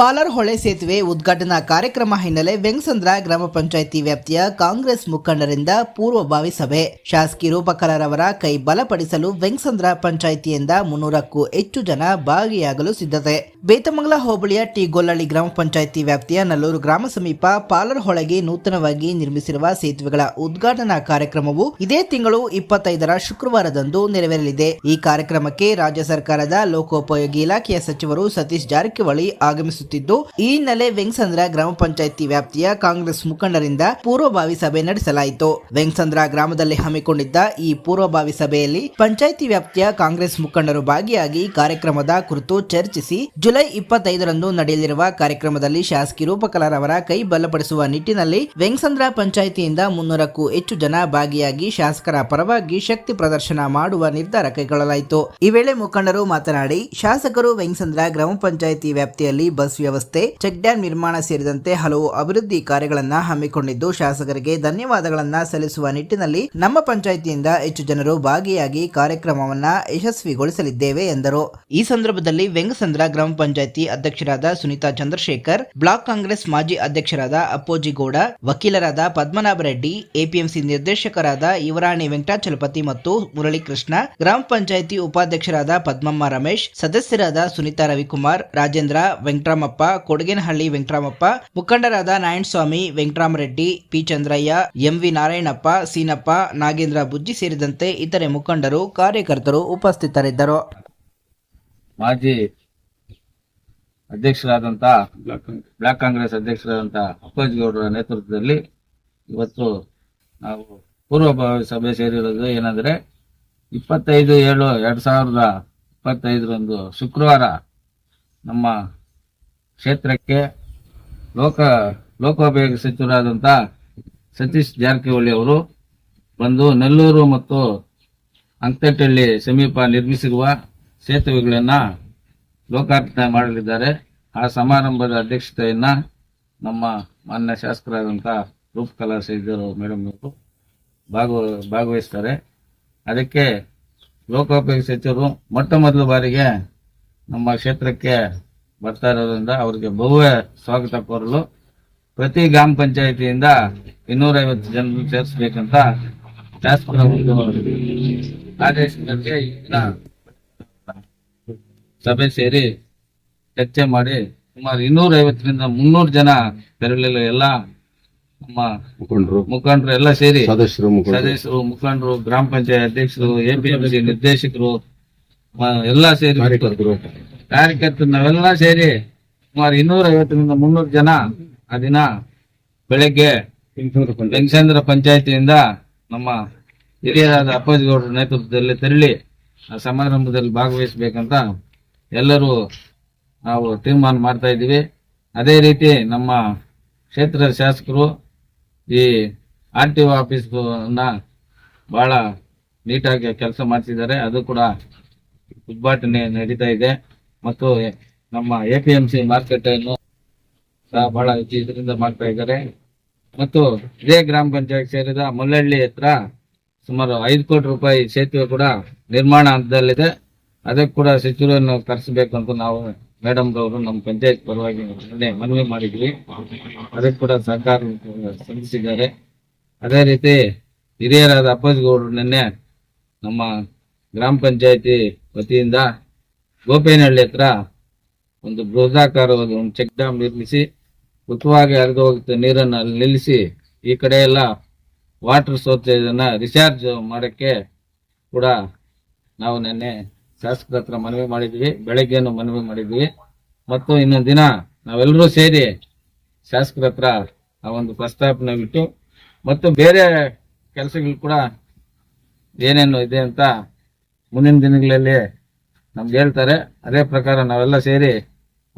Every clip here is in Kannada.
ಪಾಲರ್ ಹೊಳೆ ಸೇತುವೆ ಉದ್ಘಾಟನಾ ಕಾರ್ಯಕ್ರಮ ಹಿನ್ನೆಲೆ ವೆಂಗಸಂದ್ರ ಗ್ರಾಮ ಪಂಚಾಯಿತಿ ವ್ಯಾಪ್ತಿಯ ಕಾಂಗ್ರೆಸ್ ಮುಖಂಡರಿಂದ ಪೂರ್ವಭಾವಿ ಸಭೆ. ಶಾಸಕಿ ರೂಪಕಲರವರ ಕೈ ಬಲಪಡಿಸಲು ವೆಂಗಸಂದ್ರ ಪಂಚಾಯಿತಿಯಿಂದ ಮುನ್ನೂರಕ್ಕೂ ಹೆಚ್ಚು ಜನ ಭಾಗಿಯಾಗಲು ಸಿದ್ಧತೆ. ಬೇತಮಂಗಲ ಹೋಬಳಿಯ ಟಿ ಗೊಲ್ಲಳ್ಳಿ ಗ್ರಾಮ ಪಂಚಾಯಿತಿ ವ್ಯಾಪ್ತಿಯ ನಲ್ಲೂರು ಗ್ರಾಮ ಸಮೀಪ ಪಾಲರ್ ಹೊಳೆಗೆ ನೂತನವಾಗಿ ನಿರ್ಮಿಸಿರುವ ಸೇತುವೆಗಳ ಉದ್ಘಾಟನಾ ಕಾರ್ಯಕ್ರಮವು ಇದೇ ತಿಂಗಳು ಇಪ್ಪತ್ತೈದರ ಶುಕ್ರವಾರದಂದು ನೆರವೇರಲಿದೆ. ಈ ಕಾರ್ಯಕ್ರಮಕ್ಕೆ ರಾಜ್ಯ ಸರ್ಕಾರದ ಲೋಕೋಪಯೋಗಿ ಇಲಾಖೆಯ ಸಚಿವರು ಸತೀಶ್ ಜಾರಕಿಹೊಳಿ ಆಗಮಿಸುತ್ತಿದ್ದು ಈ ಹಿನ್ನೆಲೆ ವೆಂಗಸಂದ್ರ ಗ್ರಾಮ ಪಂಚಾಯಿತಿ ವ್ಯಾಪ್ತಿಯ ಕಾಂಗ್ರೆಸ್ ಮುಖಂಡರಿಂದ ಪೂರ್ವಭಾವಿ ಸಭೆ ನಡೆಸಲಾಯಿತು. ವೆಂಗಸಂದ್ರ ಗ್ರಾಮದಲ್ಲಿ ಹಮ್ಮಿಕೊಂಡಿದ್ದ ಈ ಪೂರ್ವಭಾವಿ ಸಭೆಯಲ್ಲಿ ಪಂಚಾಯಿತಿ ವ್ಯಾಪ್ತಿಯ ಕಾಂಗ್ರೆಸ್ ಮುಖಂಡರು ಭಾಗಿಯಾಗಿ ಕಾರ್ಯಕ್ರಮದ ಕುರಿತು ಚರ್ಚಿಸಿ, ಜುಲೈ ಇಪ್ಪತ್ತೈದರಂದು ನಡೆಯಲಿರುವ ಕಾರ್ಯಕ್ರಮದಲ್ಲಿ ಶಾಸಕಿ ರೂಪಕಲಾರ್ ಅವರ ಕೈ ಬಲಪಡಿಸುವ ನಿಟ್ಟಿನಲ್ಲಿ ವೆಂಗಸಂದ್ರ ಪಂಚಾಯಿತಿಯಿಂದ ಮುನ್ನೂರಕ್ಕೂ ಹೆಚ್ಚು ಜನ ಭಾಗಿಯಾಗಿ ಶಾಸಕರ ಪರವಾಗಿ ಶಕ್ತಿ ಪ್ರದರ್ಶನ ಮಾಡುವ ನಿರ್ಧಾರ ಕೈಗೊಳ್ಳಲಾಯಿತು. ಈ ವೇಳೆ ಮುಖಂಡರು ಮಾತನಾಡಿ, ಶಾಸಕರು ವೆಂಗಸಂದ್ರ ಗ್ರಾಮ ಪಂಚಾಯಿತಿ ವ್ಯಾಪ್ತಿಯಲ್ಲಿ ಬಸ್ ವ್ಯವಸ್ಥೆ, ಚೆಕ್ ಡ್ಯಾಂ ನಿರ್ಮಾಣ ಸೇರಿದಂತೆ ಹಲವು ಅಭಿವೃದ್ಧಿ ಕಾರ್ಯಗಳನ್ನು ಹಮ್ಮಿಕೊಂಡಿದ್ದು, ಶಾಸಕರಿಗೆ ಧನ್ಯವಾದಗಳನ್ನು ಸಲ್ಲಿಸುವ ನಿಟ್ಟಿನಲ್ಲಿ ನಮ್ಮ ಪಂಚಾಯಿತಿಯಿಂದ ಹೆಚ್ಚು ಜನರು ಭಾಗಿಯಾಗಿ ಕಾರ್ಯಕ್ರಮವನ್ನ ಯಶಸ್ವಿಗೊಳಿಸಲಿದ್ದೇವೆ ಎಂದರು. ಈ ಸಂದರ್ಭದಲ್ಲಿ ವೆಂಗಸಂದ್ರ ಗ್ರಾಮ ಪಂಚಾಯಿತಿ ಅಧ್ಯಕ್ಷರಾದ ಸುನೀತಾ ಚಂದ್ರಶೇಖರ್, ಬ್ಲಾಕ್ ಕಾಂಗ್ರೆಸ್ ಮಾಜಿ ಅಧ್ಯಕ್ಷರಾದ ಅಪ್ಪೋಜಿಗೌಡ, ವಕೀಲರಾದ ಪದ್ಮನಾಭ ರೆಡ್ಡಿ, ಎಪಿಎಂಸಿ ನಿರ್ದೇಶಕರಾದ ಯುವರಾಣಿ ವೆಂಕಟಾಚಲಪತಿ ಮತ್ತು ಮುರಳೀಕೃಷ್ಣ, ಗ್ರಾಮ ಪಂಚಾಯಿತಿ ಉಪಾಧ್ಯಕ್ಷರಾದ ಪದ್ಮಮ್ಮ ರಮೇಶ್, ಸದಸ್ಯರಾದ ಸುನೀತಾ ರವಿಕುಮಾರ್, ರಾಜೇಂದ್ರ ವೆಂಕಟರಾಮಪ್ಪ, ಕೊಡಗೇನಹಳ್ಳಿ ವೆಂಕಟರಾಮಪ್ಪ, ಮುಖಂಡರಾದ Narayanaswamy, Venkataramareddy, P Chandraiah M V Narayanappa, Seenappa, Nagendra Bujji ಸೇರಿದಂತೆ ಇತರೆ ಮುಖಂಡರು, ಕಾರ್ಯಕರ್ತರು ಉಪಸ್ಥಿತರಿದ್ದರು. ಮಾಜಿ ಅಧ್ಯಕ್ಷರಾದಂತಹ ಬ್ಲಾಕ್ ಕಾಂಗ್ರೆಸ್ ಅಧ್ಯಕ್ಷರಾದಂತಹ ಅಪ್ಪಾಜಿ ಗೌಡರ ನೇತೃತ್ವದಲ್ಲಿ ಇವತ್ತು ನಾವು ಪೂರ್ವಭಾವಿ ಸಭೆ ಸೇರಿರೋದು ಏನಂದ್ರೆ, ಇಪ್ಪತ್ತೈದು ಏಳು ಎರಡ್ ಸಾವಿರದ ಇಪ್ಪತ್ತೈದರಂದು ಶುಕ್ರವಾರ ನಮ್ಮ ಕ್ಷೇತ್ರಕ್ಕೆ ಲೋಕ, ಲೋಕೋಪಯೋಗಿ ಸಚಿವರಾದಂಥ ಸತೀಶ್ ಜಾರಕಿಹೊಳಿ ಅವರು ಬಂದು ನೆಲ್ಲೂರು ಮತ್ತು ಅಂಕತಟ್ಟಳ್ಳಿ ಸಮೀಪ ನಿರ್ಮಿಸಿರುವ ಸೇತುವೆಗಳನ್ನು ಲೋಕಾರ್ಪಣೆ ಮಾಡಲಿದ್ದಾರೆ. ಆ ಸಮಾರಂಭದ ಅಧ್ಯಕ್ಷತೆಯನ್ನು ನಮ್ಮ ಮಾನ್ಯ ಶಾಸಕರಾದಂಥ ರೂಪಕಲಾ ಸೈದರು ಮೇಡಮ್ ಅವರು ಭಾಗವ, ಭಾಗವಹಿಸ್ತಾರೆ. ಅದಕ್ಕೆ ಲೋಕೋಪಯೋಗಿ ಸಚಿವರು ಮೊಟ್ಟ ಮೊದಲ ಬಾರಿಗೆ ನಮ್ಮ ಕ್ಷೇತ್ರಕ್ಕೆ ಬರ್ತಾ ಇರೋದ್ರಿಂದ ಅವರಿಗೆ ಭವ್ಯ ಸ್ವಾಗತ ಕೋರಲು ಪ್ರತಿ ಗ್ರಾಮ ಪಂಚಾಯಿತಿಯಿಂದ ಇನ್ನೂರೈವತ್ತು ಜನರು ಸೇರಿಸಬೇಕಂತ ಶಾಸಕರ ಒಂದು ಆದೇಶದಂತೆ ಈ ಸಭೆ ಸೇರಿ ಚರ್ಚೆ ಮಾಡಿ ಸುಮಾರು ಇನ್ನೂರೈವತ್ತರಿಂದ ಮುನ್ನೂರು ಜನ ತೆರಳಿಲ್ಲ ಎಲ್ಲ ನಮ್ಮ ಮುಖಂಡರು. ಮುಖಂಡರು ಎಲ್ಲ ಸೇರಿ ಸದಸ್ಯರು ಮುಖಂಡರು. ಸದಸ್ಯರು ಮುಖಂಡರು ಗ್ರಾಮ ಪಂಚಾಯತ್ ಅಧ್ಯಕ್ಷರು ಎಪಿಎಂಸಿ ನಿರ್ದೇಶಕರು ಎಲ್ಲ ಸೇರಿ ಕಾರ್ಯಕರ್ತರು ನಾವೆಲ್ಲ ಸೇರಿ ಸುಮಾರು ಇನ್ನೂರ ಐವತ್ತರಿಂದ ಮುನ್ನೂರು ಜನ ಆ ದಿನ ಬೆಳಗ್ಗೆ ಬೆಂಗಸಂದ್ರ ಪಂಚಾಯತಿಯಿಂದ ನಮ್ಮ ಹಿರಿಯರಾದ ಅಪ್ಪಾಜಿ ಗೌಡರ ನೇತೃತ್ವದಲ್ಲಿ ತೆರಳಿ ಆ ಸಮಾರಂಭದಲ್ಲಿ ಭಾಗವಹಿಸಬೇಕಂತ ಎಲ್ಲರೂ ನಾವು ತೀರ್ಮಾನ ಮಾಡ್ತಾ ಇದ್ದೀವಿ. ಅದೇ ರೀತಿ ನಮ್ಮ ಕ್ಷೇತ್ರದ ಶಾಸಕರು ಈ ಆರ್ ಟಿ ಒ ಆಫೀಸ್ ಬಹಳ ನೀಟಾಗಿ ಕೆಲಸ ಮಾಡ್ತಿದ್ದಾರೆ. ಅದು ಕೂಡ ಉದ್ಘಾಟನೆ ನಡೀತಾ ಇದೆ. ಮತ್ತು ನಮ್ಮ A P M C market ಅನ್ನು ಸಹ ಬಹಳ ಇದರಿಂದ ಮಾಡ್ತಾ ಇದ್ದಾರೆ. ಮತ್ತು ಇದೇ ಗ್ರಾಮ ಪಂಚಾಯತ್ ಸೇರಿದ ಮುಲ್ಲಹಳ್ಳಿ ಹತ್ರ ಸುಮಾರು ಐದು ಕೋಟಿ ರೂಪಾಯಿ ಸೇತುವೆ ಕೂಡ ನಿರ್ಮಾಣ ಹಂತದಲ್ಲಿದೆ. ಅದಕ್ಕೆ ಕೂಡ ಸಚಿವರನ್ನು ಕರೆಸಬೇಕು ಅಂತ ನಾವು ಮೇಡಮ್ ಅವರು ನಮ್ಮ ಪಂಚಾಯತ್ ಪರವಾಗಿ ಮನವಿ ಮಾಡಿದ್ವಿ. ಅದಕ್ಕೆ ಕೂಡ ಸರ್ಕಾರ ಸಲ್ಲಿಸಿದ್ದಾರೆ. ಅದೇ ರೀತಿ ಹಿರಿಯರಾದ ಅಪ್ಪಾಜಿ ಗೌಡರು ನಿನ್ನೆ ನಮ್ಮ ಗ್ರಾಮ ಪಂಚಾಯತಿ ವತಿಯಿಂದ ಗೋಪೇನಹಳ್ಳಿ ಹತ್ರ ಒಂದು ಬೃಹದಾಕಾರವಾದ ಒಂದು ಚೆಕ್ ಡ್ಯಾಮ್ ನಿರ್ಮಿಸಿ ಉತ್ತವಾಗಿ ಹರಿದು ಹೋಗುತ್ತೆ ನೀರನ್ನು ಅಲ್ಲಿ ನಿಲ್ಲಿಸಿ, ಈ ಕಡೆ ಎಲ್ಲ ವಾಟರ್ ಸೋರ್ಸ್ ಇದನ್ನ ರಿಚಾರ್ಜ್ ಮಾಡೋಕ್ಕೆ ಕೂಡ ನಾವು ನಿನ್ನೆ ಶಾಸಕರ ಹತ್ರ ಮನವಿ ಮಾಡಿದ್ವಿ ಬೆಳಗ್ಗೆನು ಮನವಿ ಮಾಡಿದ್ವಿ. ಮತ್ತು ಇನ್ನೊಂದು ದಿನ ನಾವೆಲ್ಲರೂ ಸೇರಿ ಶಾಸಕರ ಹತ್ರ ಆ ಒಂದು ಪ್ರಸ್ತಾಪನೆ ಬಿಟ್ಟು ಮತ್ತು ಬೇರೆ ಕೆಲಸಗಳು ಕೂಡ ಏನೇನು ಇದೆ ಅಂತ ಮುಂದಿನ ದಿನಗಳಲ್ಲಿ ನಮ್ಗೆ ಹೇಳ್ತಾರೆ, ಅದೇ ಪ್ರಕಾರ ನಾವೆಲ್ಲ ಸೇರಿ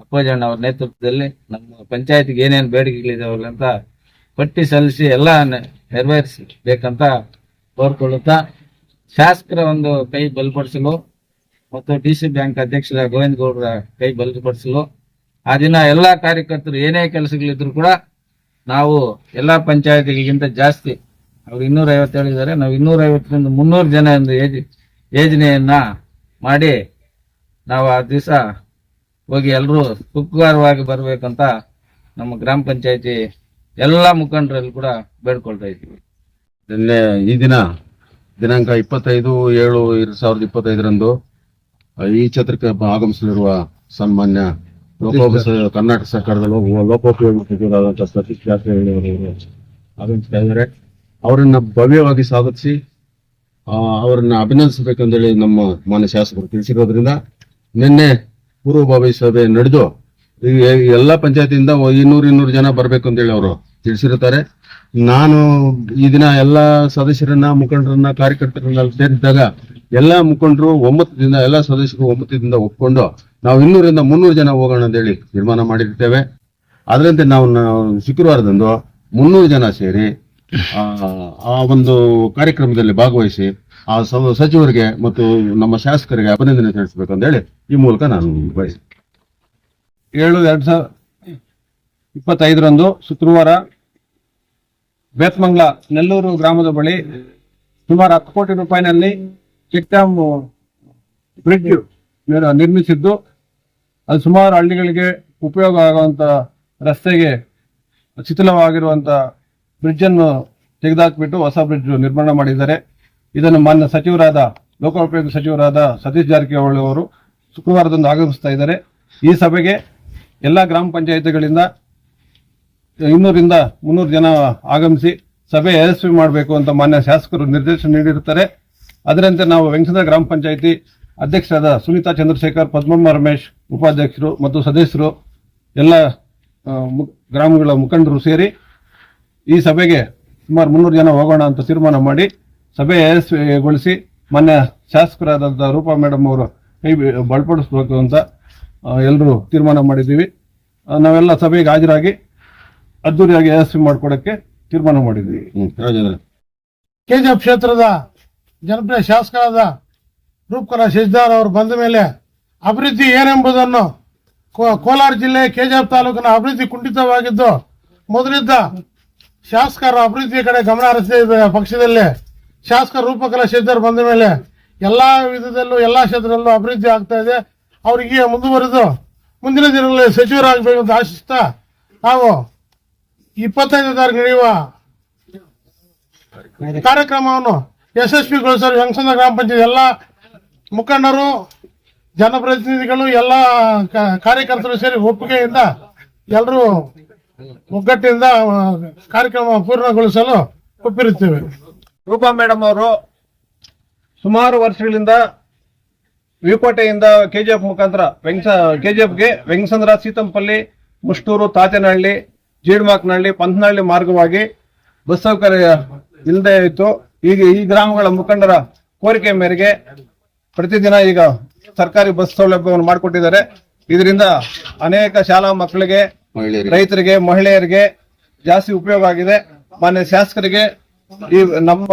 ಅಪ್ಪಾಜಣ್ಣ ಅವ್ರ ನೇತೃತ್ವದಲ್ಲಿ ನಮ್ಮ ಪಂಚಾಯತ್ಗೆ ಏನೇನು ಬೇಡಿಕೆಗಳಿದಾವಲ್ಲ ಅಂತ ಪಟ್ಟಿ ಸಲ್ಲಿಸಿ ಎಲ್ಲ ನೆರವೇರಿಸಬೇಕಂತ ಕೋರ್ಕೊಳ್ಳುತ್ತಾ, ಶಾಸಕರ ಒಂದು ಕೈ ಬಲಪಡಿಸಲು ಮತ್ತು ಡಿ ಸಿ ಬ್ಯಾಂಕ್ ಅಧ್ಯಕ್ಷರ ಗೋವಿಂದ ಗೌಡರ ಕೈ ಬಲಪಡಿಸಲು, ಆ ದಿನ ಎಲ್ಲ ಕಾರ್ಯಕರ್ತರು ಏನೇ ಕೆಲಸಗಳಿದ್ರು ಕೂಡ ನಾವು ಎಲ್ಲ ಪಂಚಾಯತಿಗಳಿಗಿಂತ ಜಾಸ್ತಿ, ಅವ್ರು ಇನ್ನೂರ ಐವತ್ತು ಹೇಳಿದ್ದಾರೆ ನಾವು ಇನ್ನೂರ ಐವತ್ತರಿಂದ ಮುನ್ನೂರು ಜನ ಒಂದು ಯೋಜ ಯೋಜನೆಯನ್ನ ಮಾಡಿ ನಾವು ಆ ದಿವಸ ಹೋಗಿ ಎಲ್ಲರೂ ಸುಖಕರವಾಗಿ ಬರಬೇಕಂತ ನಮ್ಮ ಗ್ರಾಮ ಪಂಚಾಯತಿ ಎಲ್ಲ ಮುಖಂಡರಲ್ಲಿ ಕೂಡ ಬೇಡ್ಕೊಳ್ತಾ ಇದ್ದೀವಿ. ನಿನ್ನೆ ಈ ದಿನ, ದಿನಾಂಕ ಇಪ್ಪತ್ತೈದು ಏಳು ಎರಡ್ ಸಾವಿರದ ಇಪ್ಪತ್ತೈದರಂದು ಈ ಛತ್ರಕ್ಕೆ ಆಗಮಿಸಲಿರುವ ಸನ್ಮಾನ್ಯ ಲೋಕೋಪ ಕರ್ನಾಟಕ ಸರ್ಕಾರದ ಲೋಕೋಪಯೋಗಿ ಸಚಿವರಾದಂತಹ ಸತೀಶ್ ಜಾರಕಿಹೊಳಿ ಅವರು ಆಗಮಿಸ್ತಾ ಅವರನ್ನ ಭವ್ಯವಾಗಿ ಸ್ವಾಗತಿಸಿ ಅವರನ್ನ ಅಭಿನಂದಿಸಬೇಕಂತೇಳಿ ನಮ್ಮ ಮಾನ್ಯ ಶಾಸಕರು ತಿಳಿಸಿರೋದ್ರಿಂದ ನಿನ್ನೆ ಪೂರ್ವಭಾವಿ ಸಭೆ ನಡೆದು ಎಲ್ಲ ಪಂಚಾಯತಿಯಿಂದ ಇನ್ನೂರು ಇನ್ನೂರು ಜನ ಬರಬೇಕು ಅಂತೇಳಿ ಅವರು ತಿಳಿಸಿರುತ್ತಾರೆ. ನಾನು ಈ ದಿನ ಎಲ್ಲ ಸದಸ್ಯರನ್ನ ಮುಖಂಡರನ್ನ ಕಾರ್ಯಕರ್ತರನ್ನ ಸೇರಿದ್ದಾಗ ಎಲ್ಲಾ ಮುಖಂಡರು ಒಮ್ಮತದಿಂದ ಎಲ್ಲ ಸದಸ್ಯರು ಒಮ್ಮತದಿಂದ ಒಪ್ಕೊಂಡು ನಾವು ಇನ್ನೂರಿಂದ ಮುನ್ನೂರು ಜನ ಹೋಗೋಣ ಅಂತೇಳಿ ತೀರ್ಮಾನ ಮಾಡಿರ್ತೇವೆ. ಅದರಂತೆ ನಾವು ಶುಕ್ರವಾರದಂದು ಮುನ್ನೂರು ಜನ ಸೇರಿ ಆ, ಒಂದು ಕಾರ್ಯಕ್ರಮದಲ್ಲಿ ಭಾಗವಹಿಸಿ ಆ ಸಚಿವರಿಗೆ ಮತ್ತು ನಮ್ಮ ಶಾಸಕರಿಗೆ ಅಭಿನಂದನೆ ತಿಳಿಸಬೇಕು ಅಂತ ಹೇಳಿ ಈ ಮೂಲಕ ನಾನು ಬಯಸ ಏಳು ಎರಡು ಸಾವಿರ ಇಪ್ಪತ್ತೈದರಂದು ಶುಕ್ರವಾರ ಬೇತ್ಮಂಗ್ಲ ನೆಲ್ಲೂರು ಗ್ರಾಮದ ಬಳಿ ಸುಮಾರು ಹತ್ತು ಕೋಟಿ ರೂಪಾಯಿನಲ್ಲಿ ಚೆಕ್ ಡ್ಯಾಮ್ ಬ್ರಿಡ್ಜ್ ನಿರ್ಮಿಸಿದ್ದು, ಅದು ಸುಮಾರು ಹಳ್ಳಿಗಳಿಗೆ ಉಪಯೋಗ ಆಗುವಂತ ರಸ್ತೆಗೆ ಶಿಥಿಲವಾಗಿರುವಂತ ಬ್ರಿಡ್ಜ್ ಅನ್ನು ತೆಗೆದಾಕ್ಬಿಟ್ಟು ಹೊಸ ಬ್ರಿಡ್ಜ್ ನಿರ್ಮಾಣ ಮಾಡಿದ್ದಾರೆ. ಇದನ್ನು ಮಾನ್ಯ ಸಚಿವರಾದ, ಲೋಕೋಪಯೋಗಿ ಸಚಿವರಾದ ಸತೀಶ್ ಜಾರಕಿಹೊಳಿ ಅವರು ಶುಕ್ರವಾರದಂದು ಆಗಮಿಸ್ತಾ ಇದ್ದಾರೆ. ಈ ಸಭೆಗೆ ಎಲ್ಲ ಗ್ರಾಮ ಪಂಚಾಯತಿಗಳಿಂದ ಇನ್ನೂರಿಂದ ಮುನ್ನೂರು ಜನ ಆಗಮಿಸಿ ಸಭೆ ಯಶಸ್ವಿ ಮಾಡಬೇಕು ಅಂತ ಮಾನ್ಯ ಶಾಸಕರು ನಿರ್ದೇಶನ ನೀಡಿರುತ್ತಾರೆ. ಅದರಂತೆ ನಾವು ವೆಂಕಟ ಗ್ರಾಮ ಪಂಚಾಯಿತಿ ಅಧ್ಯಕ್ಷರಾದ ಸುನೀತಾ ಚಂದ್ರಶೇಖರ್, ಪದ್ಮಮ್ಮ ರಮೇಶ್ ಉಪಾಧ್ಯಕ್ಷರು ಮತ್ತು ಸದಸ್ಯರು, ಎಲ್ಲ ಗ್ರಾಮಗಳ ಮುಖಂಡರು ಸೇರಿ ಈ ಸಭೆಗೆ ಸುಮಾರು ಮುನ್ನೂರು ಜನ ಹೋಗೋಣ ಅಂತ ತೀರ್ಮಾನ ಮಾಡಿ ಸಭೆ ಯಶಸ್ವಿಗೊಳಿಸಿ ಮಾನ್ಯ ಶಾಸಕರಾದಂಥ ರೂಪಾ ಮೇಡಮ್ ಅವರು ಕೈ ಬಿ- ಬಲಪಡಿಸ್ಬೇಕು ಅಂತ ಎಲ್ಲರೂ ತೀರ್ಮಾನ ಮಾಡಿದ್ದೀವಿ. ನಾವೆಲ್ಲ ಸಭೆಗೆ ಹಾಜರಾಗಿ ಅದ್ದೂರಿಯಾಗಿ ಯಶಸ್ವಿ ಮಾಡಿಕೊಡಕ್ಕೆ ತೀರ್ಮಾನ ಮಾಡಿದ್ದೀವಿ. ಕೆಜಿಎಫ್ ಕ್ಷೇತ್ರದ ಜನಪ್ರಿಯ ಶಾಸಕರಾದ ರೂಪಕರ ಶಶಿಧರ್ ಅವರು ಬಂದ ಮೇಲೆ ಅಭಿವೃದ್ಧಿ ಏನೆಂಬುದನ್ನು ಕೋ- ಕೋಲಾರ ಜಿಲ್ಲೆ ಕೆಜಿಎಫ್ ತಾಲೂಕಿನ ಅಭಿವೃದ್ಧಿ ಕುಂಠಿತವಾಗಿದ್ದು ಮೊದಲಿದ್ದ ಶಾಸಕರ ಅಭಿವೃದ್ಧಿಯ ಕಡೆ ಗಮನ ಹರಿಸಿದ ಪಕ್ಷದಲ್ಲಿ ಶಾಸಕ ರೂಪಕಲಾ ಶಶಿಧರ್ ಬಂದ ಮೇಲೆ ಎಲ್ಲಾ ವಿಧದಲ್ಲೂ, ಎಲ್ಲ ಕ್ಷೇತ್ರದಲ್ಲೂ ಅಭಿವೃದ್ಧಿ ಆಗ್ತಾ ಇದೆ. ಅವರಿಗೆ ಮುಂದುವರೆದು ಮುಂದಿನ ದಿನಗಳಲ್ಲಿ ಸಚಿವರಾಗಬೇಕು ಅಂತ ಆಶಿಸ್ತಾ ನಾವು ಇಪ್ಪತ್ತೈದು ತಾರೀಕು ನಡೆಯುವ ಕಾರ್ಯಕ್ರಮವನ್ನು ಯಶಸ್ವಿಗೊಳಿಸಲು ಯಂಗ್ಸಂದ ಗ್ರಾಮ ಪಂಚಾಯತ್ ಎಲ್ಲ ಮುಖಂಡರು, ಜನಪ್ರತಿನಿಧಿಗಳು, ಎಲ್ಲ ಕಾರ್ಯಕರ್ತರು ಸೇರಿ ಒಪ್ಪಿಗೆಯಿಂದ ಎಲ್ಲರೂ ಒಗ್ಗಟ್ಟಿನಿಂದ ಕಾರ್ಯಕ್ರಮ ಪೂರ್ಣಗೊಳಿಸಲು ಒಪ್ಪಿರುತ್ತೇವೆ. ರೂಪಾ ಮೇಡಮ್ ಅವರು ಸುಮಾರು ವರ್ಷಗಳಿಂದ ವಿಕೋಟೆಯಿಂದ ಎಫ್ ಮುಖಾಂತರ ವೆಂಕಸ ಕೆಜಿಎಫ್ಗೆ ವೆಂಕಸಂದ್ರ ಸೀತಂಪಲ್ಲಿ ಮುಷ್ಟೂರು ತಾತೇನಹಳ್ಳಿ ಜೀಡ್ಮಾಕ್ನಹಳ್ಳಿ ಪಂತನಹಳ್ಳಿ ಮಾರ್ಗವಾಗಿ ಬಸ್ ಸೌಕರ್ಯ ಇಲ್ಲದೆ ಇತ್ತು. ಈಗ ಈ ಗ್ರಾಮಗಳ ಮುಖಂಡರ ಕೋರಿಕೆ ಮೇರೆಗೆ ಪ್ರತಿದಿನ ಈಗ ಸರ್ಕಾರಿ ಬಸ್ ಸೌಲಭ್ಯವನ್ನು ಮಾಡಿಕೊಟ್ಟಿದ್ದಾರೆ. ಇದರಿಂದ ಅನೇಕ ಶಾಲಾ ಮಕ್ಕಳಿಗೆ ರೈತರಿಗೆ ಮಹಿಳೆಯರಿಗೆ ಜಾಸ್ತಿ ಉಪಯೋಗ ಆಗಿದೆ. ಮಾನ್ಯ ಶಾಸಕರಿಗೆ ಈ ನಮ್ಮ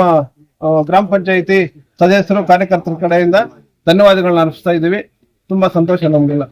ಗ್ರಾಮ ಪಂಚಾಯಿತಿ ಸದಸ್ಯರು ಕಾರ್ಯಕರ್ತರ ಕಡೆಯಿಂದ ಧನ್ಯವಾದಗಳನ್ನ ಅರ್ಪಿಸ್ತಾ ಇದ್ದೀವಿ. ತುಂಬಾ ಸಂತೋಷ ನಮ್ಗೆಲ್ಲ.